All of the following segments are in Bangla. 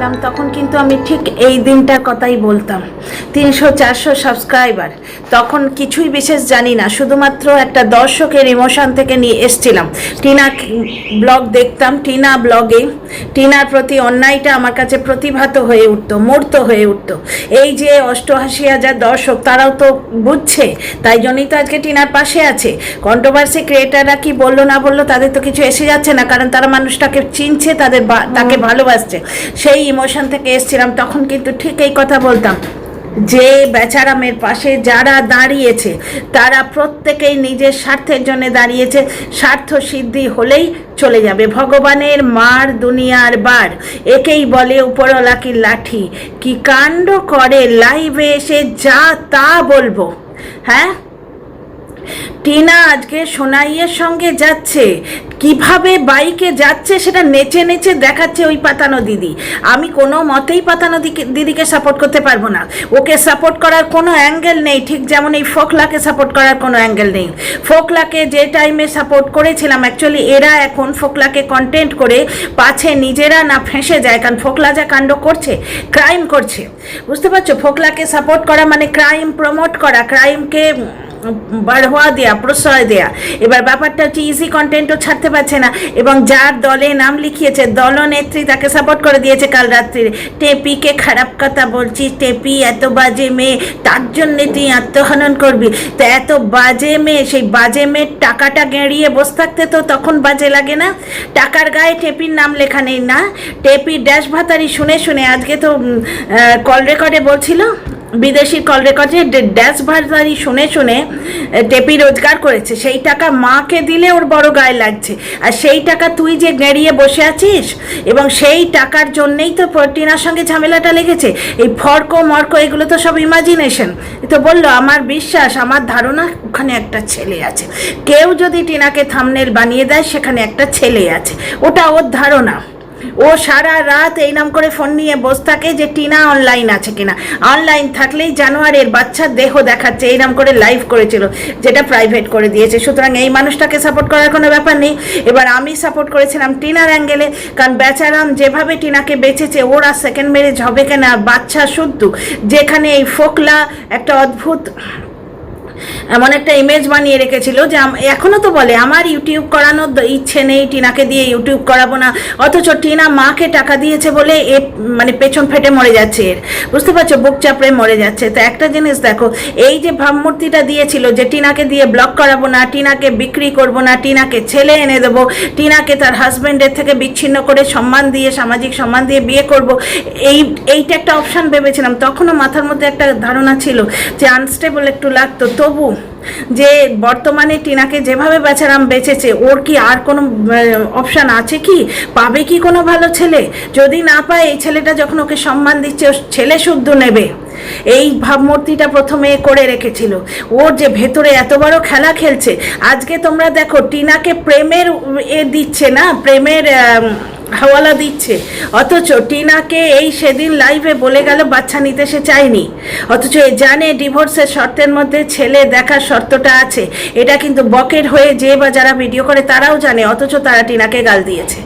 ছিলাম তখন কিন্তু আমি ঠিক এই দিনটার কথাই বলতাম। তিনশো চারশো সাবস্ক্রাইবার তখন কিছুই বিশেষ জানি না শুধুমাত্র একটা দর্শকের ইমোশন থেকে নিয়ে এসছিলাম। টিনা ব্লগ দেখতাম টিনা ব্লগে টিনার প্রতি অন্যায়টা আমার কাছে প্রতিভাত হয়ে উঠতো মূর্ত হয়ে উঠতো। এই যে অষ্টআশি হাজার দর্শক তারাও তো বুঝছে তাই জন্যই তো আজকে টিনার পাশে আছে। কন্ট্রোভার্সি ক্রিয়েটাররা কি বলল না বলল তাদের তো কিছু এসে যাচ্ছে না কারণ তারা মানুষটাকে চিনছে তাদের তাকে ভালোবাসছে। সেই ইমোশন থেকে এসছিলাম, তখন কিন্তু ঠিক এই কথা বলতাম। যে বেচারামের পাশে যারা দাঁড়িয়েছে, তারা প্রত্যেকেই নিজের স্বার্থের জন্য দাঁড়িয়েছে। স্বার্থ সিদ্ধি হলেই চলে যাবে। ভগবানের মার দুনিয়ার বার, একেই বলে উপরওয়ালা কি লাঠি। কি কাণ্ড করে লাইভে এসে যা তা বলব। হ্যাঁ? টিনা আজকে সোনাইয়ের সঙ্গে যাচ্ছে। কীভাবে বাইকে যাচ্ছে সেটা নেচে নেচে দেখাচ্ছে ওই পাতানো দিদি। আমি কোনো মতেই পাতানো দিকে- দিদিকে সাপোর্ট করতে পারব না। ওকে সাপোর্ট করার কোনো অ্যাঙ্গেল নেই, ঠিক যেমন এই ফোকলাকে সাপোর্ট করার কোনো অ্যাঙ্গেল নেই। ফোকলাকে যে টাইমে সাপোর্ট করেছিলাম অ্যাকচুয়ালি এরা এখন ফোকলাকে কন্টেন্ট করে পাছে নিজেরা না ফেঁসে যায়, কারণ ফোকলা যা কাণ্ড করছে ক্রাইম করছে। বুঝতে পারছ? ফোকলাকে সাপোর্ট করা মানে ক্রাইম প্রমোট করা ক্রাইমকে বাড়োয়া দেয়া, প্রশ্রয় দেয়া। এবার ব্যাপারটা হচ্ছে ইজি কন্টেন্টও ছাড়তে পারছে না, এবং যার দলে নাম লিখিয়েছে, দলনেত্রী তাকে সাপোর্ট করে দিয়েছে কাল রাত্রিরে। টেপিকে খারাপ কথা বলছিস টেপি এত বাজে মেয়ে, তার জন্যে তুই আত্মহনন করবি। তো এত বাজে মেয়ে, সেই বাজে মেয়ের টাকাটা গেঁড়িয়ে বসে থাকতে তো তখন বাজে লাগে না? টাকার গায়ে টেপির নাম লেখা নেই না? টেপি ড্যাশ ভাতারি শুনে শুনে আজকে তো কল রেকর্ডে বলছিল বিদেশি কল রেকর্ডে ড্যাশ ভাতারি শুনে শুনে টেপি রোজগার করেছে। সেই টাকা মাকে দিলে ওর বড় গায়ে লাগছে। আর সেই টাকা তুই যে গেঁড়িয়ে বসে আছিস, এবং সেই টাকার জন্যেই তো টিনার সঙ্গে ঝামেলাটা লেগেছে। এই ফর্ক মর্ক এগুলো তো সব ইমাজিনেশন তো বলল, আমার বিশ্বাস, আমার ধারণা, ওখানে একটা ছেলে আছে। কেউ যদি টিনাকে থামনেল বানিয়ে দেয়, সেখানে একটা ছেলে আছে। ওটা ওর ধারণা। ও সারা রাত এই নাম করে ফোন নিয়ে বসে থাকে যে, টিনা অনলাইন আছে কিনা? অনলাইন থাকলেই জানোয়ারের বাচ্চার দেহ দেখাচ্ছে। এই নাম করে লাইভ করেছিল, যেটা প্রাইভেট করে দিয়েছে। সুতরাং এই মানুষটাকে সাপোর্ট করার কোনো ব্যাপার নেই। এবার আমি সাপোর্ট করেছিলাম টিনার অ্যাঙ্গেলে কারণ বেচারাম যেভাবে টিনাকে বেঁচেছে, ওরা সেকেন্ড ম্যারেজ হবে কিনা? বাচ্চা শুদ্ধ, যেখানে এই ফোকলা একটা অদ্ভুত এমন একটা ইমেজ বানিয়ে রেখেছিল যে আম- এখনও তো বলে, আমার ইউটিউব করানোর ইচ্ছে নেই, টিনাকে দিয়ে ইউটিউব করাবো না। অথচ টিনা মাকে টাকা দিয়েছে বলে এ মানে পেছন ফেটে মরে যাচ্ছে এর। বুঝতে পারছ? বুক চাপড়ে মরে যাচ্ছে। তো একটা জিনিস দেখো, এই যে ভাবমূর্তিটা দিয়েছিল যে টিনাকে দিয়ে ব্লক করাবো না, টিনাকে বিক্রি করব না, টিনাকে ছেলে এনে দেবো, টিনাকে তার হাজব্যান্ডের থেকে বিচ্ছিন্ন করে সম্মান দিয়ে, সামাজিক সম্মান দিয়ে বিয়ে করব, এই, এইটা একটা অপশান ভেবেছিলাম। তখনও মাথার মধ্যে একটা ধারণা ছিল যে আনস্টেবল একটু লাগতো। তবু যে বর্তমানে টিনাকে যেভাবে বেচারাম বেঁচেছে, ওর কি আর কোনো অপশান আছে কি? পাবে কি কোনো ভালো ছেলে? যদি না পায়, এই ছেলেটা যখন ওকে সম্মান দিচ্ছে ও ছেলে শুদ্ধ নেবে। এই ভাবমূর্তিটা প্রথমে করে রেখেছিল। ওর যে ভেতরে এত বড় খেলা খেলছে, আজকে তোমরা দেখো, টিনাকে প্রেমের এ দিচ্ছে না, প্রেমের হাওয়ালা দিচ্ছে। অথচ টিনাকে এই সেদিন লাইভে বলে গেল, বাচ্চা নিতে সে চায়নি। অথচ এ জানে ডিভোর্সের শর্তের মধ্যে ছেলে দেখার শর্তটা আছে। এটা কিন্তু বকের হয়ে যে বা যারা ভিডিও করে তারাও জানে, অথচ তারা টিনাকে গাল দিয়েছে।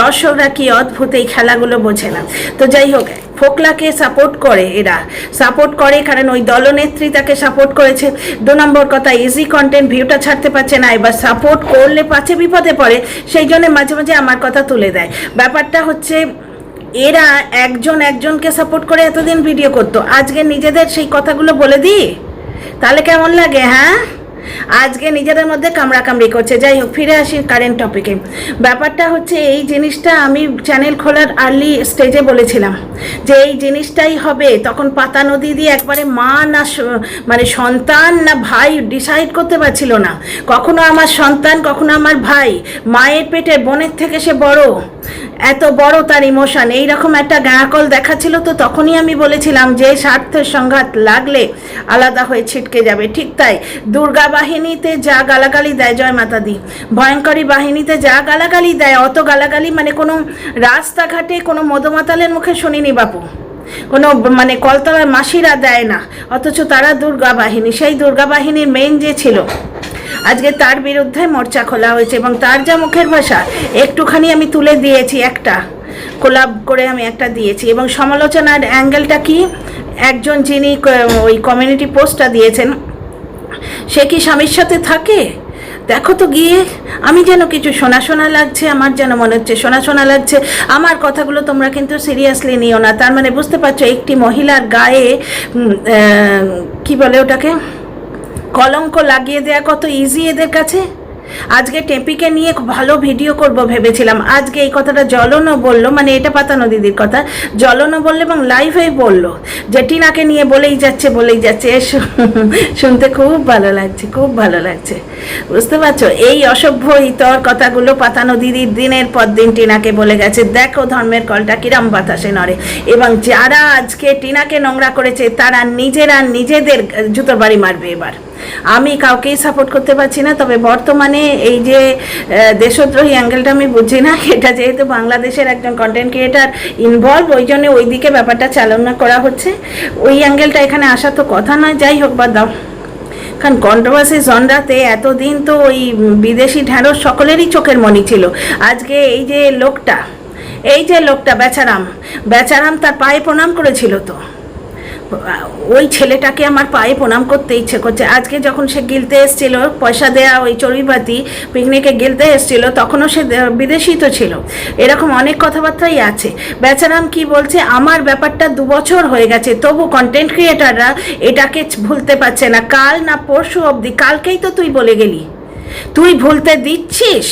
দর্শকরা কি অদ্ভুত এই খেলাগুলো বোঝে না। তো যাই হোক ফোকলাকে সাপোর্ট করে এরা। সাপোর্ট করে কারণ ওই দলনেত্রী তাকে সাপোর্ট করেছে। দু নম্বর কথা ইজি কন্টেন্ট ভিউটা ছাড়তে পারছে না, এবার সাপোর্ট করলে পাছে বিপদে পড়ে, সেই জন্য মাঝে মাঝে আমার কথা তুলে দেয়। ব্যাপারটা হচ্ছে, এরা একজন একজনকে সাপোর্ট করে এতদিন ভিডিও করতো। আজকে নিজেদের সেই কথাগুলো বলে দিই? তাহলে কেমন লাগে হ্যাঁ? আজকে নিজেদের মধ্যে কামড়াকামড়ি করছে। যাই হোক, ফিরে আসি কারেন্ট টপিকে ব্যাপারটা হচ্ছে, এই জিনিসটা আমি চ্যানেল খোলার আর্লি স্টেজে বলেছিলাম যে এই জিনিসটাই হবে। তখন পাতা নদী দিয়ে একবারে মা না মানে সন্তান না ভাই ডিসাইড করতে পারছিল না। কখনো আমার সন্তান, কখনো আমার ভাই, মায়ের পেটে, বোনের থেকে সে বড়। এত বড় তার ইমোশন এইরকম একটা গাঁকল দেখাচ্ছিল তো তখনই আমি বলেছিলাম যে স্বার্থের সংঘাত লাগলে আলাদা হয়ে ছিটকে যাবে। ঠিক তাই দুর্গা বাহিনীতে যা গালাগালি দেয়, জয় মাতা দি ভয়ঙ্করী বাহিনীতে যা গালাগালি দেয়, অত গালাগালি মানে কোনো রাস্তাঘাটে কোনো মদমাতালের মুখে শুনিনি বাপু। কোনো মানে কলতলার মাসিরা দেয় না, অথচ তারা দুর্গা বাহিনী। সেই দুর্গা বাহিনীর মেইন যে ছিল, আজকে তার বিরুদ্ধে মোর্চা খোলা হয়েছে এবং তার যা মুখের ভাষা, একটুখানি আমি তুলে দিয়েছি একটা কোলাপ করে আমি একটা দিয়েছি এবং সমালোচনার অ্যাঙ্গেলটা কি? একজন যিনি ওই কমিউনিটি পোস্টটা দিয়েছেন সে কি স্বামীর সাথে থাকে? দেখো তো গিয়ে, আমি যেন কিছু শোনা শোনা লাগছে, আমার যেন মনে হচ্ছে শোনা শোনা লাগছে। আমার কথাগুলো তোমরা কিন্তু সিরিয়াসলি নিও না। তার মানে বুঝতে পারছ, একটি মহিলার গায়ে কি বলে ওটাকে? কলঙ্ক লাগিয়ে দেয়া কত ইজি এদের কাছে? আজকে টেপিকে নিয়ে ভালো ভিডিও করব ভেবেছিলাম। আজকে এই কথাটা জলনও বলল মানে এটা পাতানো দিদির কথা, জলনও বলল এবং লাইভেই বলল যে টিনাকে নিয়ে বলেই যাচ্ছে বলেই যাচ্ছে। শুনতে খুব ভালো লাগছে, খুব ভালো লাগছে। বুঝতে পারছ? এই অসভ্য ইতর কথাগুলো পাতানো দিদির দিনের পর দিন টিনাকে বলে গেছে, দেখো ধর্মের কলটা কিরাম বাতাসে নড়ে। এবং যারা আজকে টিনাকে নোংরা করেছে, তারা নিজেরা নিজেদের জুতো বাড়ি মারবে এবার। আমি কাউকেই সাপোর্ট করতে পারছি না, তবে বর্তমানে এই যে দেশদ্রোহী অ্যাঙ্গেলটা আমি বুঝি না, এটা যেহেতু বাংলাদেশের একজন কন্টেন্ট ক্রিয়েটার ইনভলভ ওই জন্য ওই দিকে ব্যাপারটা চালনা করা হচ্ছে। ওই অ্যাঙ্গেলটা এখানে আসা তো কথা নয় যাই হোক বা দাও। কারণ কন্ট্রোভার্সি জনরাতে এতদিন তো ওই বিদেশি ঢ্যাঁড়স সকলেরই চোখের মনি ছিল। আজকে এই যে লোকটা, এই যে লোকটা বেচারাম বেচারাম তার পায়ে প্রণাম করেছিল তো। ওই ছেলেটাকে আমার পায়ে প্রণাম করতে ইচ্ছে করছে। আজকে যখন সে গিলতে এসেছিল, পয়সা দেয়া, ওই চড়ুইবাতি পিকনিকে গিলতে এসেছিল, তখনও সে বিদেশি তো ছিল। এরকম অনেক কথাবার্তাই আছে। বেচারাম কি বলছে, আমার ব্যাপারটা দু বছর হয়ে গেছে, তবু কন্টেন্ট ক্রিয়েটাররা এটাকে ভুলতে পারছে না। কাল না পরশু অবধি, কালকেই তো তুই বলে গেলি। তুই ভুলতে দিচ্ছিস?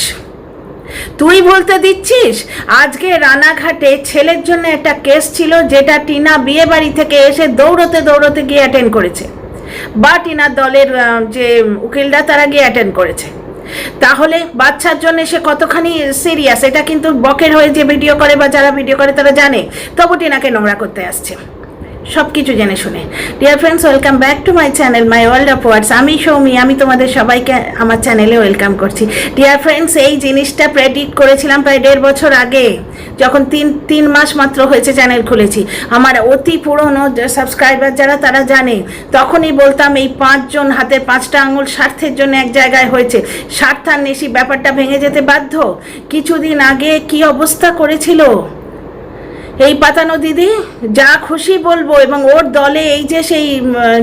তুই বলতে দিচ্ছিস? আজকে রানাঘাটে ছেলের জন্য একটা কেস ছিল যেটা টিনা বিয়ে বাড়ি থেকে এসে দৌড়তে দৌড়তে গিয়ে অ্যাটেন্ড করেছে। বা টিনার দলের যে উকিলরা তারা গিয়ে অ্যাটেন্ড করেছে। তাহলে বাচ্চার জন্য সে কতখানি সিরিয়াস এটা কিন্তু বকের হয়ে যে ভিডিও করে বা যারা ভিডিও করে তারা জানে। তবু টিনাকে নোংরা করতে আসছে। সব কিছু জেনে শুনে। Dear friends welcome back to my channel my world of words আমি সৌমি, আমি তোমাদের সবাইকে আমার চ্যানেলে ওয়েলকাম করছি। ডিয়ার ফ্রেন্ডস এই জিনিসটা প্রেডিক্ট করেছিলাম প্রায় দেড় বছর আগে। যখন তিন তিন মাস মাত্র হয়েছে চ্যানেল খুলেছি। আমার অতি পুরনো সাবস্ক্রাইবার যারা, তারা জানে। তখনই বলতাম এই পাঁচজন হাতে পাঁচটা আঙুল স্বার্থের জন্য এক জায়গায় হয়েছে। স্বার্থান্বেষী ব্যাপারটা ভেঙে যেতে বাধ্য। কিছুদিন আগে কি অবস্থা করেছিল? এই পাতানো দিদি, যা খুশি বলব এবং ওর দলে এই যে সেই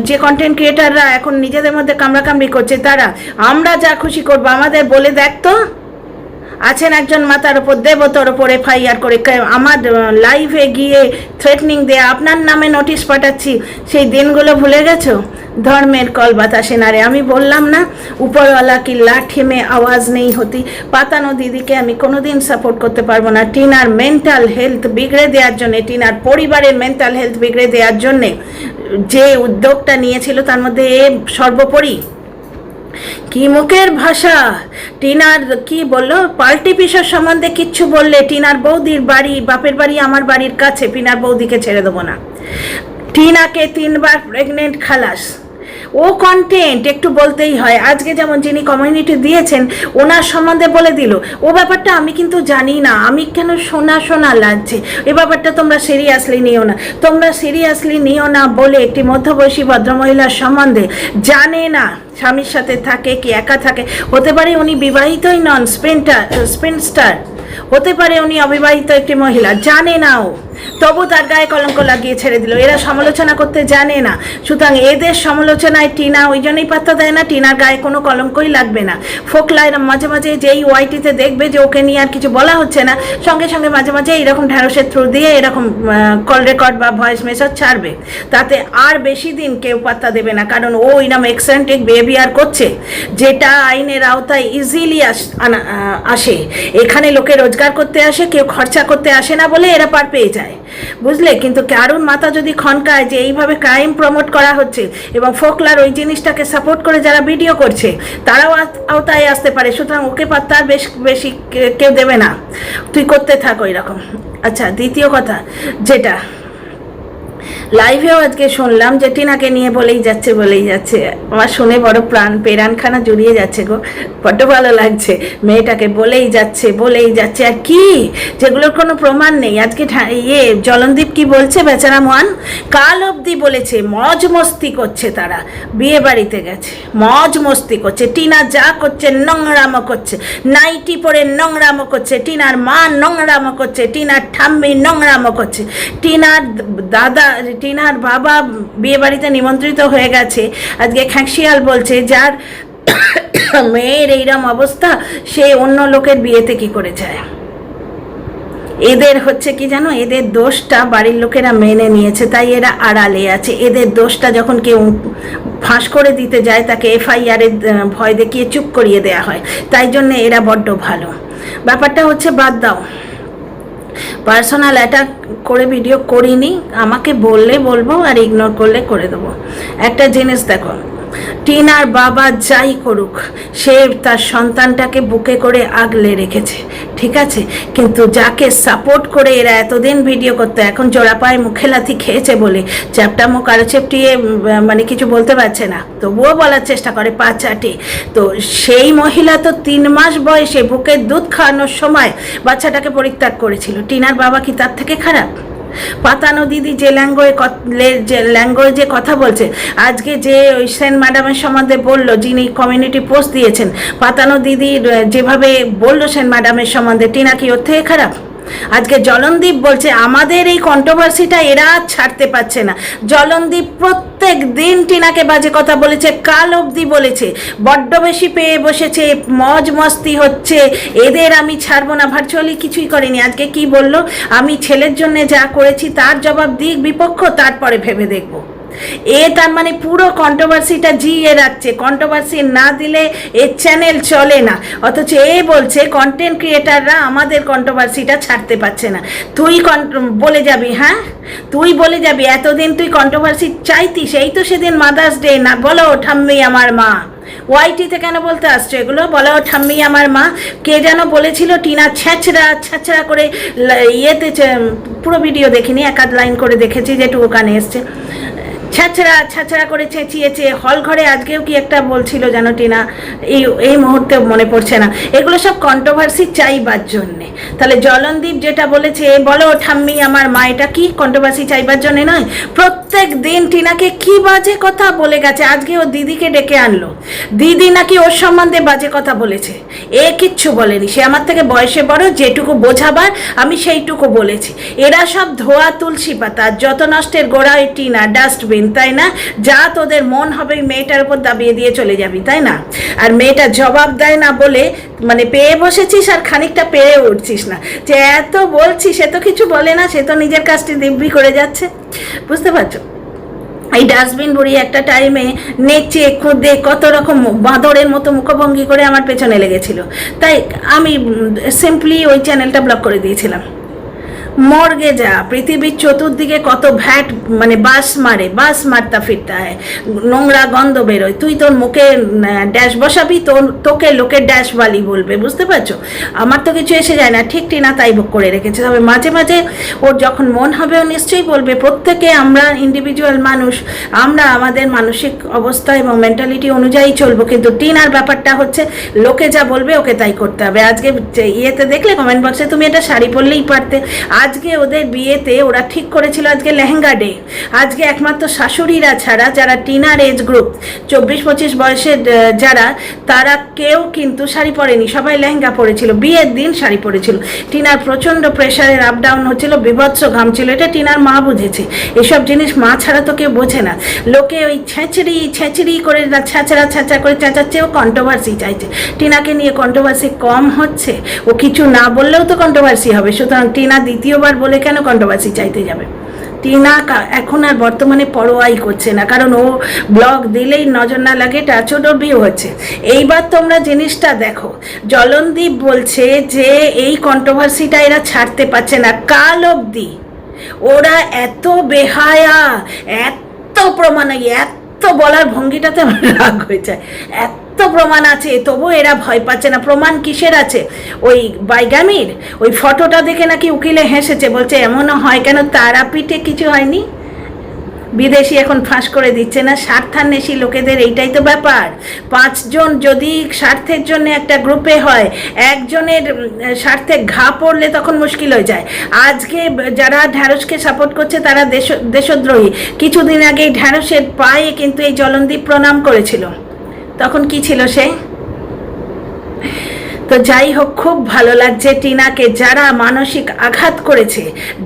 যে কন্টেন্ট ক্রিয়েটাররা এখন নিজেদের মধ্যে কামড়াকামড়ি করছে, তারা, আমরা যা খুশি করব, আমাদের বলে দেখ তো। আছেন একজন মাতার ওপর দেব তোর ওপর এফআইআর করে। আমার লাইভে গিয়ে থ্রেটনিং দেয়া, আপনার নামে নোটিশ পাঠাচ্ছি। সেই দিনগুলো ভুলে গেছো? ধর্মের কল বাতাসে না রে আমি বললাম না, উপরওয়ালা কি লাঠি মে আওয়াজ নেই হতি। পাতানো দিদিকে আমি কোনোদিন সাপোর্ট করতে পারব না। টিনার মেন্টাল হেলথ বিগড়ে দেওয়ার জন্য, টিনার পরিবারের মেন্টাল হেলথ বিগড়ে দেওয়ার জন্যে যে উদ্যোগটা নিয়েছিল, তার মধ্যে এ সর্বোপরি কি মুখের ভাষা? টিনার কি বলল? পাল্টি পিসার সম্বন্ধে কিচ্ছু বললে টিনার বৌদির বাড়ি, বাপের বাড়ি, আমার বাড়ির কাছে টিনার বৌদিকে ছেড়ে দেবো না। টিনাকে তিনবার প্রেগনেন্ট খালাস। ও কন্টেন্ট একটু বলতেই হয়। আজকে যেমন যিনি কমিউনিটি দিয়েছেন, ওনার সম্বন্ধে বলে দিল। ও ব্যাপারটা আমি কিন্তু জানি না। আমি কেন শোনা শোনা লাগছে? এ ব্যাপারটা তোমরা সিরিয়াসলি নিও না। তোমরা সিরিয়াসলি নিও না বলে একটি মধ্যবয়সী ভদ্রমহিলার সম্বন্ধে জানে না। স্বামীর সাথে থাকে কি, একা থাকে। হতে পারে উনি বিবাহিতই নন স্পেন্টার স্পেনস্টার হতে পারে উনি অবিবাহিত একটি মহিলা। জানে না ও। তবু তার গায়ে কলঙ্ক লাগিয়ে ছেড়ে দিল। এরা সমালোচনা করতে জানে না। সুতরাং এদের সমালোচনায় টিনা ওই জন্যই পাত্তা দেয় না, টিনার গায়ে কোনো কলঙ্কই লাগবে না। ফোকলাইরা মাঝে মাঝে যেই ওয়াইটিতে দেখবে যে ওকে নিয়ে আর কিছু বলা হচ্ছে না, সঙ্গে সঙ্গে মাঝে মাঝে এরকম ঢ্যাঁড়সের থ্রু দিয়ে এরকম কল রেকর্ড বা ভয়েস মেসেজ ছাড়বে। তাতে আর বেশি দিন কেউ পাত্তা দেবে না, কারণ ও এরকম এক্সেন্টিক বিহেভিয়ার করছে। যেটা আইনের আওতায় ইজিলি আসে। এখানে লোকে রোজগার করতে আসে, কেউ খরচা করতে আসে না বলে এরা পার পেয়ে যায়। বুঝলে? কিন্তু কারুন মাথা যদি খনকায় যে এইভাবে ক্রাইম প্রমোট করা হচ্ছে এবং ফোকলার ওই জিনিসটাকে সাপোর্ট করে যারা ভিডিও করছে, তারাও আওতায় আসতে পারে। সুতরাং ওকে পাত্তা আর বেশ, বেশি কেউ দেবে না। তুই করতে থাক ওই রকম আচ্ছা দ্বিতীয় কথা যেটা লাইভেও আজকে শুনলাম যে টিনাকে নিয়ে বলেই যাচ্ছে বলেই যাচ্ছে। আমার শুনে বড় প্রাণ, পেরানখানা জুড়িয়ে যাচ্ছে গো। বড্ড ভালো লাগছে। মেয়েটাকে বলেই যাচ্ছে বলেই যাচ্ছে। আর কি? যেগুলোর কোনো প্রমাণ নেই। আজকে ইয়ে জলনদীপ কি বলছে? বেচারা মহান কাল অবধি বলেছে, মজ মস্তি করছে তারা। বিয়ে বাড়িতে গেছে। মজ মস্তি করছে। টিনা যা করছে, নোংরামো করছে। নাইটি পরে নোংরামো করছে। টিনার মা নোংরামো করছে। টিনার ঠাম্মি নোংরামো করছে। টিনার দাদা টিনার বাবা বিয়ে বাড়িতে নিমন্ত্রিত হয়ে গেছে। আজকে খ্যাঁকশিয়াল বলছে যার মেয়ের এইরম অবস্থা সে অন্য লোকের বিয়েতে কি করে যায়? এদের হচ্ছে কি জানো এদের দোষটা বাড়ির লোকেরা মেনে নিয়েছে তাই এরা আড়ালে আছে। এদের দোষটা যখন কেউ ফাঁস করে দিতে যায় তাকে এফআইআর এর আহ, ভয় দেখিয়ে চুপ করিয়ে দেয়া হয়। তাই জন্য এরা বড্ড ভালো। ব্যাপারটা হচ্ছে বাদ দাও। পার্সোনাল অ্যাটাক করে ভিডিও করিনি, আমাকে বললে বলব আর ইগনোর করলে করে দেবো। একটা জিনিস দেখো টিনার বাবা যাই করুক, সে তার সন্তানটাকে বুকে করে আগলে রেখেছে, ঠিক আছে? কিন্তু যাকে সাপোর্ট করে এরা এতদিন ভিডিও করতে, এখন জোড়া পায়ে মুখে লাথি খেয়েছে বলে চ্যাপটা মুখ আরও চেপটিয়ে মানে কিছু বলতে পারছে না। তবুও বলার চেষ্টা করে পা চাটে তো সেই মহিলা তো তিন মাস বয়সে বুকের দুধ খাওয়ানোর সময় বাচ্চাটাকে পরিত্যাগ করেছিল। টিনার বাবা কি তার থেকে খারাপ? পাতানো দিদি যে ল্যাঙ্গুয়ে যে ল্যাঙ্গুয়েজে কথা বলছে, আজকে যে ওই সেন ম্যাডামের সম্বন্ধে বলল, যিনি কমিউনিটি পোস্ট দিয়েছেন, পাতানো দিদি যেভাবে বলল সেন ম্যাডামের সম্বন্ধে, টিনা কি ওর থেকে খারাপ? আজকে জলনদীপ বলছে, আমাদের এই কন্ট্রোভার্সিটা এরা ছাড়তে পারছে না। জলনদীপ প্রত্যেক দিন টিনাকে বাজে কথা বলেছে, কাল অবধি বলেছে, বড্ড বেশি পেয়ে বসেছে, মজ মস্তি হচ্ছে, এদের আমি ছাড়বো না। ভার্চুয়ালি কিছুই করিনি, আজকে কি বলল, আমি ছেলের জন্য যা করেছি, তার জবাব দিক বিপক্ষ, তারপরে ভেবে দেখব। এ তার মানে পুরো কন্ট্রোভার্সিটা জিয়ে রাখছে। কন্ট্রোভার্সি না দিলে এর চ্যানেল চলে না। অথচ এ বলছে কন্টেন্ট ক্রিয়েটাররা আমাদের কন্ট্রোভার্সিটা ছাড়তে পারছে না। তুই বলে যাবি হ্যাঁ? তুই বলে যাবি, এতদিন তুই কন্ট্রোভার্সি চাইতিস, এই তো সেদিন মাদার্স ডে না, বলো ঠাম্মি আমার মা। ওয়াইটিতে কেন বলতে আসছো এগুলো? বলো ঠাম্মি আমার মা। কে যেন বলেছিল, টিনা ছ্যাঁচড়া ছ্যাঁচড়া করে ইয়েতে পুরো ভিডিও দেখিনি, এক আধ লাইন করে দেখেছি যেটুকু কানে এসছে। ছ্যাঁচড়া ছ্যাঁচড়া করে চেঁচিয়েছে হল ঘরে আজকেও কি একটা বলছিল যেন টিনা? এই এই মুহূর্তে মনে পড়ছে না। এগুলো সব কন্ট্রোভার্সি চাইবার জন্যে। তাহলে জলনদীপ যেটা বলেছে বলো ঠাম্মি, আমার মা, এটা কি কন্ট্রোভার্সি চাইবার জন্যে নয়? প্রত্যেক দিন টিনাকে কি বাজে কথা বলে গেছে? আজকে ও দিদিকে ডেকে আনলো। দিদি নাকি ওর সম্বন্ধে বাজে কথা বলেছে। এ কিচ্ছু বলেনি। সে আমার থেকে বয়সে বড়, যেটুকু বোঝাবার আমি সেইটুকু বলেছি। এরা সব ধোয়া তুলসী পাতা, যত নষ্টের গোড়ায় টিনা ডাস্টবিন তাই না, যা তোদের মন হবে মেয়েটার উপর দাবিয়ে দিয়ে চলে যাবি, তাই না? আর মেয়েটা জবাব দেয় না বলে মানে পেয়ে বসেছিস আর খানিকটা পেয়ে উঠছিস না। যে এত বলছি, সে তো কিছু বলে না, সে তো নিজের কাজটি দিব্যি করে যাচ্ছে। বুঝতে পারছ? এই ডাস্টবিন বুড়ি একটা টাইমে নেচে খুদে কত রকম বাঁদরের মতো মুখভঙ্গি করে আমার পেছনে লেগেছিল। তাই আমি সিম্পলি ওই চ্যানেলটা ব্লক করে দিয়েছিলাম। মর্গে যা, পৃথিবীর চতুর্দিকে কত ভ্যাট মানে বাস মারে বাস মারতা ফিরতা হয় নোংরা গন্ধ বেরোয়। তুই তোর মুখে ড্যাশ বসাবি, তোর, তোকে লোকে ড্যাশ বালি বলবে, বুঝতে পারছ? আমার তো কিছু এসে যায় না, ঠিক টিনা তাই করে রেখেছে। তবে মাঝে মাঝে ওর যখন মন হবে, ও নিশ্চয়ই বলবে, প্রত্যেকে আমরা ইন্ডিভিজুয়াল মানুষ, আমরা আমাদের মানসিক অবস্থা এবং মেন্টালিটি অনুযায়ী চলবো। কিন্তু টিনার ব্যাপারটা হচ্ছে, লোকে যা বলবে, ওকে তাই করতে হবে। আজকে ইয়েতে দেখলে কমেন্ট বক্সে তুমি এটা শাড়ি পরলেই পারতে। আজকে ওদের বিয়েতে ওরা ঠিক করেছিল আজকে লেহেঙ্গা ডে আজকে একমাত্র শাশুড়িরা ছাড়া যারা টিনার এজ গ্রুপ চব্বিশ পঁচিশ বয়সের যারা, তারা কেউ কিন্তু শাড়ি পরেনি। সবাই লেহেঙ্গা পরেছিল, বিয়ের দিন শাড়ি পরেছিল। টিনার প্রচণ্ড প্রেশারের আপ ডাউন হচ্ছিল, বিভৎস ঘামছিল এটা টিনার মা বুঝেছে। এসব জিনিস মা ছাড়া তো কেউ বোঝে না। লোকে ওই ছেঁচড়ি ছেঁচড়ি করে না ছ্যাঁচড়া ছ্যাঁচড়া করে চেঁচাচ্ছে ও কন্ট্রোভার্সি চাইছে। টিনাকে নিয়ে কন্ট্রোভার্সি কম হচ্ছে। ও কিছু না বললেও তো কন্ট্রোভার্সি হবে। সুতরাং টিনা দ্বিতীয়বার বলে কেন কন্ট্রোভার্সি চাইতে যাবে? টিনা এখন আর বর্তমানে পরোয়াই করছে না, কারণ ও ব্লগ দিলেই নজর না লাগে টাচোডোর ভিউ হচ্ছে। এইবার তোমরা জিনিসটা দেখো, জলনদীপ বলছে যে এই কন্ট্রোভার্সিটা এরা ছাড়তে পারছে না, কাল অবধি ওরা এত বেহায়া, এত প্রমাণ এত বলার ভঙ্গিটাতে আমার রাগ হয়ে যায়, এত প্রমাণ আছে তবু এরা ভয় পাচ্ছে না। প্রমাণ কিসের আছে? ওই বাইগামির, ওই ফটোটা দেখে নাকি উকিলে হেসেছে, বলছে, এমনও হয় কেন? তারাপীঠে কিছু হয়নি? বিদেশি এখন ফাঁস করে দিচ্ছে না, স্বার্থান্বেষী লোকেদের এইটাই তো ব্যাপার। পাঁচজন যদি স্বার্থের জন্য একটা গ্রুপে হয়, একজনের স্বার্থে ঘা পড়লে তখন মুশকিল হয়ে যায়। আজকে যারা ঢ্যাঁড়সকে সাপোর্ট করছে, তারা দেশ, দেশদ্রোহী। কিছুদিন আগে ঢ্যাঁড়সের পায়ে কিন্তু এই জলন্দীপ প্রণাম করেছিল। তখন কি ছিল সে? তো যাই হোক, খুব ভালো লাগছে টিনাকে। যারা মানসিক আঘাত করেছে,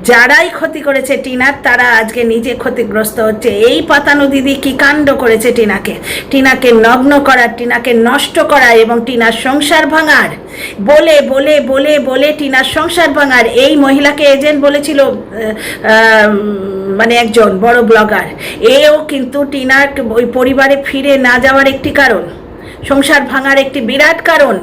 যারাই ক্ষতি করেছে টিনার তারা আজকে নিজে ক্ষতিগ্রস্ত হচ্ছে। এই পাতানো দিদি কি কাণ্ড করেছে টিনাকে? টিনাকে নগ্ন করার টিনাকে নষ্ট করা এবং টিনার সংসার ভাঙার। বলে বলে বলে বলে টিনার সংসার ভাঙার। এই মহিলাকে এজেন্ট বলেছিল মানে একজন বড় ব্লগার। এও কিন্তু টিনার ওই পরিবারে ফিরে না যাওয়ার একটি কারণ। সংসার ভাঙার একটি বিরাট কারণ।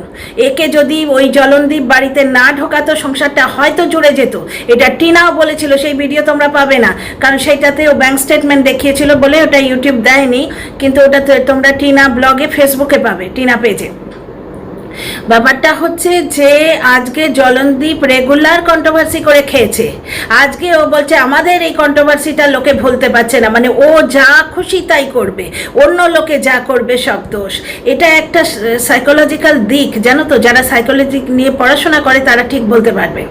একে যদি ওই জলনদীপ বাড়িতে না ঢোকাতো, সংসারটা হয়তো জুড়ে যেত। এটা টিনাও বলেছিল, সেই ভিডিও তোমরা পাবে না। কারণ সেইটাতে ও ব্যাংক স্টেটমেন্ট দেখিয়েছিল বলে ওটা ইউটিউব দেয়নি। কিন্তু ওটা তোমরা টিনা ব্লগে ফেসবুকে পাবে, টিনা পেজে ব্যাপারটা হচ্ছে যে আজকে জলনদীপ রেগুলার কন্ট্রোভার্সি করে খেয়েছে। আজকে ও বলছে, আমাদের এই কন্ট্রোভার্সিটা লোকে ভুলতে পারছে না। মানে ও যা খুশি তাই করবে, অন্য লোকে যা করবে সব দোষ। এটা একটা সাইকোলজিক্যাল দিক, জানো তো? যারা সাইকোলজি নিয়ে পড়াশোনা করে, তারা ঠিক বলতে পারবে।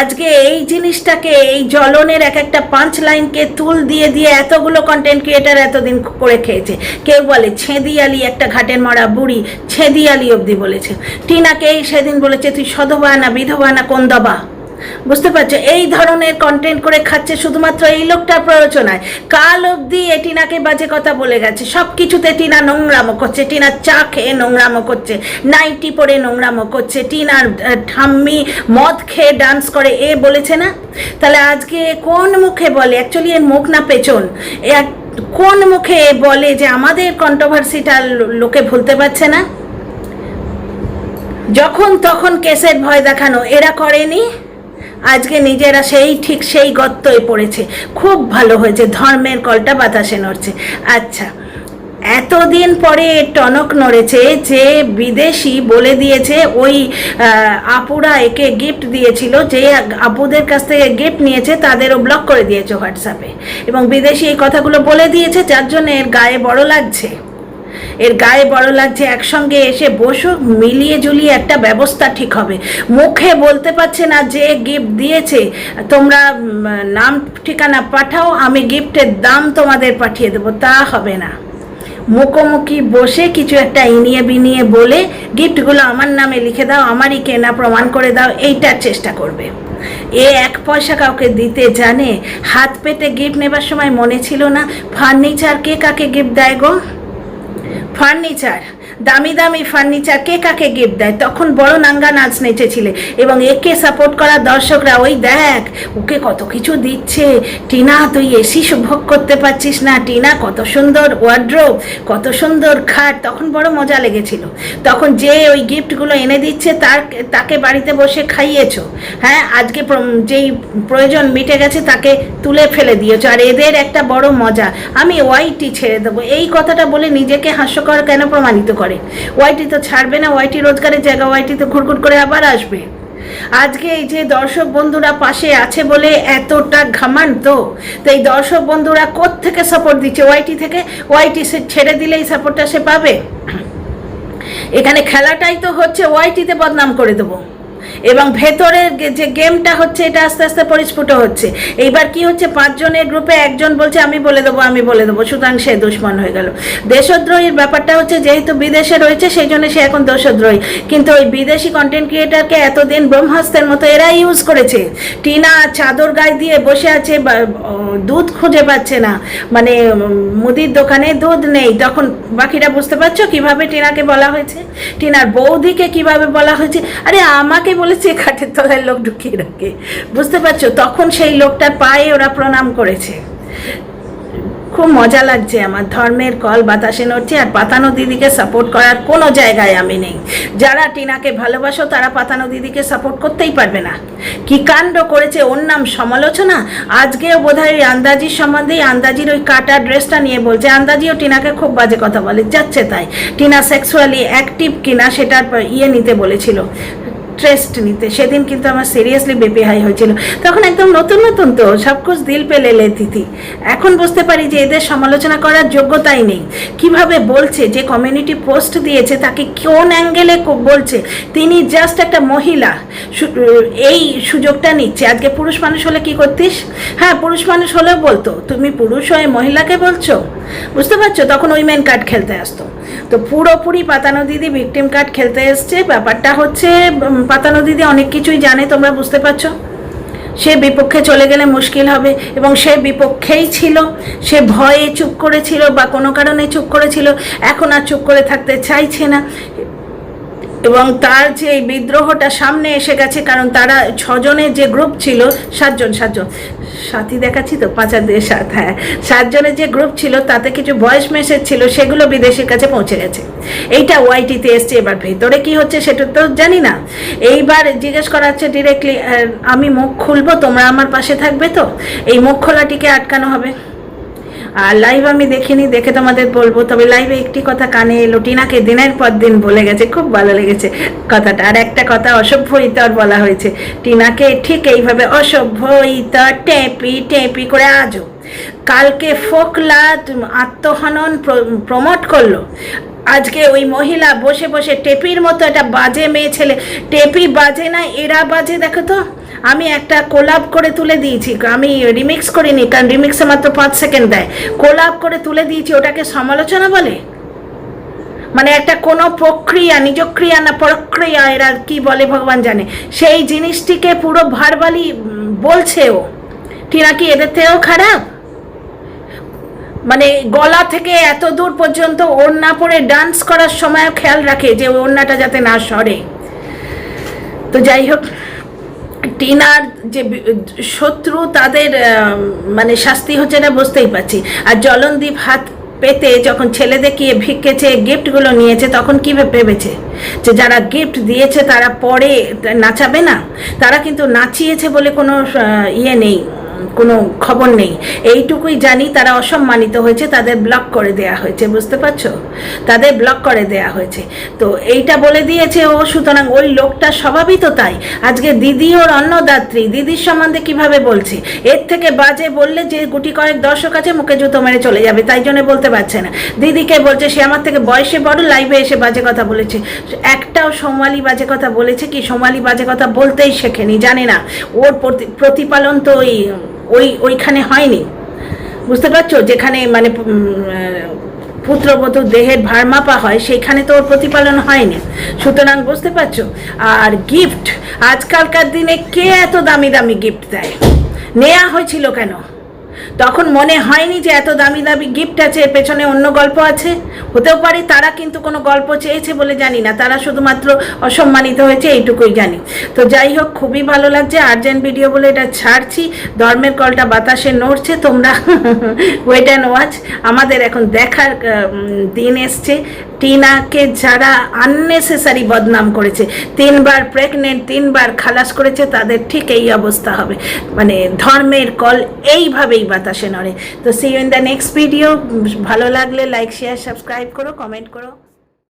আজকে এই জিনিসটাকে, এই জলনের এক একটা পাঁচ লাইনকে তুল দিয়ে দিয়ে এতগুলো কন্টেন্ট ক্রিয়েটার এতদিন করে খেয়েছে। কেউ বলে ছেঁদি আলি একটা ঘাটের মরা বুড়ি, ছেঁদি আলি অবধি বলেছে। টিনাকে সেদিন বলেছে, তুই সধবা না বিধবা না কোন দবা? বুঝতে পারছ? এই ধরনের কন্টেন্ট করে খাচ্ছে শুধুমাত্র এই লোকটার প্ররোচনায়। কাল অবধি এ টিনাকে বাজে কথা বলে গেছে। সব কিছুতে টিনা নোংরামো করছে। টিনা চা খেয়ে নোংরামো করছে। নাইটি পরে নোংরামো করছে। টিনার ঠাম্মি মদ খেয়ে ডান্স করে। এ বলেছে না? তাহলে আজকে কোন মুখে বলে? অ্যাকচুয়ালি এর মুখ না পেছন। কোন মুখে বলে যে আমাদের কন্ট্রোভার্সিটা লোকে ভুলতে পারছে না? যখন তখন কেসের ভয় দেখানো। এরা করেনি? আজকে নিজেরা সেই ঠিক সেই গর্তই পড়েছে। খুব ভালো হয়েছে, ধর্মের কলটা বাতাসে নড়ছে। আচ্ছা এতদিন পরে টনক নড়েছে যে বিদেশি বলে দিয়েছে, ওই আপুরা একে গিফট দিয়েছিল, যে আপুদের কাছ থেকে গিফট নিয়েছে, তাদেরও ব্লক করে দিয়েছে হোয়াটসঅ্যাপে এবং বিদেশি এই কথাগুলো বলে দিয়েছে, যার জন্য এর গায়ে বড় লাগছে। এর গায়ে বড় লাগছে একসঙ্গে এসে বসো, মিলিয়ে ঝুলিয়ে একটা ব্যবস্থা ঠিক হবে। মুখে বলতে পারছে না যে গিফট দিয়েছে। তোমরা নাম, ঠিকানা পাঠাও, আমি গিফটের দাম তোমাদের পাঠিয়ে দেবো, তা হবে না। মুখোমুখি বসে কিছু একটা ইনিয়ে বিনিয়ে বলে গিফটগুলো আমার নামে লিখে দাও, আমারই কেনা প্রমাণ করে দাও, এইটার চেষ্টা করবে। এ এক পয়সা কাউকে দিতে জানে, হাত পেতে গিফট নেবার সময় মনে ছিল না। ফার্নিচার কে কাকে গিফট দেয় গো? ফার্নিচার দামি দামি ফার্নিচার কে কাকে গিফট দেয়? তখন বড় নাঙ্গা নাচ নেচেছিলে এবং একে সাপোর্ট করা দর্শকরা, ওই দেখ, ওকে কত কিছু দিচ্ছে। টিনা, তুই এসি ভোগ করতে পারছিস না। টিনা, কত সুন্দর ওয়ার্ড্রোব কত সুন্দর খাট। তখন বড় মজা লেগেছিল। তখন যে ওই গিফটগুলো এনে দিচ্ছে, তার, তাকে বাড়িতে বসে খাইয়েছো। হ্যাঁ আজকে যেই প্রয়োজন মিটে গেছে, তাকে তুলে ফেলে দিয়েছ। আর এদের একটা বড় মজা। আমি ওয়াইটি ছেড়ে দেবো। এই কথাটা বলে নিজেকে হাস্যকর কেন প্রমাণিত করে? ওয়াইটি তো ছাড়বে না ওয়াইটি রোজগারের জায়গা ওয়াইটি তো ঘুরঘুর করে আবার আসবে। আজকে এই যে দর্শক বন্ধুরা পাশে আছে বলে এতটা ঘামান তো এই দর্শক বন্ধুরা থেকে সাপোর্ট দিচ্ছে? ওয়াইটি থেকে? ওয়াইটি সে ছেড়ে এই সাপোর্টটা সে পাবে। এখানে খেলাটাই তো হচ্ছে ওয়াইটিতে বদনাম করে দেবো। এবং ভেতরের যে গেমটা হচ্ছে এটা আস্তে আস্তে পরিস্ফুট হচ্ছে। এইবার কি হচ্ছে? পাঁচজনের গ্রুপে একজন বলছে, আমি বলে দেবো, আমি বলে দেবো। সুতরাং সে দুশ্মন হয়ে গেল। দেশদ্রোহীর ব্যাপারটা হচ্ছে, যেহেতু বিদেশে রয়েছে সেই জন্য সে এখন দেশদ্রোহী। কিন্তু ওই বিদেশি কন্টেন্ট ক্রিয়েটারকে এতদিন ব্রহ্মাস্ত্রের মতো এরা ইউজ করেছে। টিনা চাদর গায়ে দিয়ে বসে আছে দুধ খুঁজে পাচ্ছে না। মানে মুদির দোকানে দুধ নেই। তখন বাকিরা বুঝতে পারছ কীভাবে টিনাকে বলা হয়েছে? টিনার বৌদিকে কীভাবে বলা হয়েছে? আরে, আমাকে বলেছে খাটের তলায় লোক ঢুকিয়ে রাখে। বুঝতে পারছ? তখন সেই লোকটার পায়ে ওরা প্রণাম করেছে। খুব মজা লাগছে আমার। ধর্মের কল বাতাসে নড়ছে আর পাতানো দিদিকে সাপোর্ট করার কোনো জায়গায় আমি নেই। যারা টিনাকে ভালোবাসো, তারা পাতানো দিদিকে সাপোর্ট করতেই পারবে না। কি কাণ্ড করেছে ওর নাম সমালোচনা? আজকেও বোধহয় ওই আন্দাজির সম্বন্ধেই আন্দাজির ওই কাটা ড্রেসটা নিয়ে বলছে, আন্দাজিও টিনাকে খুব বাজে কথা বলে। যাচ্ছে তাই। টিনা সেক্সুয়ালি অ্যাক্টিভ কিনা সেটার ইয়ে নিতে বলেছিল। ইন্টারেস্ট নিতে। সেদিন কিন্তু আমার সিরিয়াসলি বেপি হাই হয়েছিল। তখন একদম নতুন নতুন তো সব কুছ দিল পে লে লেতি এখন বুঝতে পারি যে এদের সমালোচনা করার যোগ্যতাই নেই। কীভাবে বলছে, যে কমিউনিটি পোস্ট দিয়েছে, তাকে কোন অ্যাঙ্গেলে বলছে? তিনি জাস্ট একটা মহিলা। এই সুযোগটা নিচ্ছে। আজকে পুরুষ মানুষ হলে কি করতিস? হ্যাঁ পুরুষ মানুষ হলেও বলতো, তুমি পুরুষ হয়ে মহিলাকে বলছো? বুঝতে পারছ? তখন উইমেন কার্ড খেলতে আসতো। তো পুরোপুরি পাতানো দিদি ভিকটিম কার্ড খেলতে এসছে। ব্যাপারটা হচ্ছে পাতানো দিদি অনেক কিছুই জানে, তোমরা বুঝতে পারছ? সে বিপক্ষে চলে গেলে মুশকিল হবে এবং সে বিপক্ষেই ছিল। সে ভয়ে চুপ করেছিল বা কোনো কারণে চুপ করেছিল। এখন আর চুপ করে থাকতে চাইছে না। এবং তার যে এই বিদ্রোহটা সামনে এসে গেছে, কারণ তারা ছজনের যে গ্রুপ ছিল, সাতজন সাতজন সাথী দেখাচ্ছি তো? পাঁচার দিয়ে সাত হ্যাঁ। সাতজনের যে গ্রুপ ছিল, তাতে কিছু ভয়েস মেসেজ ছিল, সেগুলো বিদেশের কাছে পৌঁছে গেছে। এইটা ওয়াইটিতে এসছে এবার ভেতরে। কি হচ্ছে সেটা তো জানি না। এইবার জিজ্ঞেস করা হচ্ছে ডিরেক্টলি আমি মুখ খুলবো? তোমরা আমার পাশে থাকবে তো? এই মুখ খোলাটিকে আটকানো হবে? আর লাইভ আমি দেখিনি, দেখে তোমাদের বলব। তবে লাইভে একটি কথা কানে এলো, টিনাকে দিনের পর দিন বলে গেছে, খুব ভালো লেগেছে কথাটা। আর একটা কথা, অসভ্য ইতর বলা হয়েছে। টিনাকে ঠিক এইভাবে অসভ্য ইতর, টেপি টেপি করে আজও। কালকে ফোকলা আত্মহনন প্রমোট করল। আজকে ওই মহিলা বসে বসে টেপির মতো একটা বাজে মেয়ে ছেলে। টেপি বাজে না, এরা বাজে দেখো তো। আমি একটা কোলাপ করে তুলে দিয়েছি। আমি রিমিক্স করিনি, কারণ রিমিক্সে মাত্র পাঁচ সেকেন্ড দেয়। কোলাপ করে তুলে দিয়েছি, ওটাকে সমালোচনা বলে? মানে একটা কোনো প্রক্রিয়া, নিজক্রিয়া না প্রক্রিয়া, এরা কি বলে ভগবান জানে। সেই জিনিসটিকে পুরো ভারবালি বলছে ও। টিনা কি এদের থেকেও খারাপ? মানে গলা থেকে এত দূর পর্যন্ত ওড়না পরে ডান্স করার সময়ও খেয়াল রাখে যে ওড়নাটা যাতে না সরে। তো যাই হোক, টিনার যে শত্রু তাদের মানে শাস্তি হচ্ছে না বুঝতেই পারছি। আর জলনদীপ হাত পেতে যখন ছেলে দেখিয়ে ভিক্ষে চেয়ে গিফটগুলো নিয়েছে, তখন কী ভেবেছে? যে যারা গিফট দিয়েছে তারা পরে নাচাবে না? তারা কিন্তু নাচিয়েছে বলে কোনো ইয়ে নেই। কোনো খবর নেই। এইটুকুই জানি তারা অসম্মানিত হয়েছে, তাদের ব্লক করে দেয়া হয়েছে, বুঝতে পারছ? তাদের ব্লক করে দেয়া হয়েছে। তো এইটা বলে দিয়েছে ও, সুতরাং ওই লোকটা স্বভাবই তো তাই। আজকে দিদি ওর অন্নদাত্রী, দিদির সম্বন্ধে কীভাবে বলছে? এর থেকে বাজে বললে যে গুটি কয়েক দর্শক আছে, মুখে জুতো মেরে চলে যাবে, তাই জন্য বলতে পারছে না। দিদিকে বলছে, সে আমার থেকে বয়সে বড় লাইভে এসে বাজে কথা বলেছে। একটাও সোমালি বাজে কথা বলেছে কি, সোমালি বাজে কথা বলতেই শেখেনি, জানে না। ওর প্রতি- প্রতিপালন তো ওই ওই, ওইখানে হয়নি। বুঝতে পারছ? যেখানে মানে পুত্রবধূ দেহের ভার মাপা হয়, সেইখানে তো ওর প্রতিপালন হয়নি। সুতরাং বুঝতে পারছ? আর গিফট আজকালকার দিনে কে এত দামি দামি গিফট দেয়? নেওয়া হয়েছিল কেন? তখন মনে হয়নি যে এত দামি দামি গিফট আছে, এর পেছনে অন্য গল্প আছে। হতেও পারে তারা কিন্তু কোনো গল্প চেয়েছে বলে জানি না, তারা শুধুমাত্র অসম্মানিত হয়েছে এইটুকুই জানি। তো যাই হোক, খুবই ভালো লাগছে আর্জেন্ট ভিডিও বলে এটা ছাড়ছি, ধর্মের কলটা বাতাসে নড়ছে, তোমরা ওয়েট অ্যান্ড ওয়াচ আমাদের এখন দেখার দিন এসছে। টিনাকে যারা আননেসেসারি বদনাম করেছে, তিনবার প্রেগনেন্ট তিনবার খালাস করেছে, তাদের ঠিক এই অবস্থা হবে। মানে ধর্মের কল এইভাবেই বাতাসে নড়ে। তো see in the next video ভালো লাগলে লাইক শেয়ার সাবস্ক্রাইব করো কমেন্ট করো।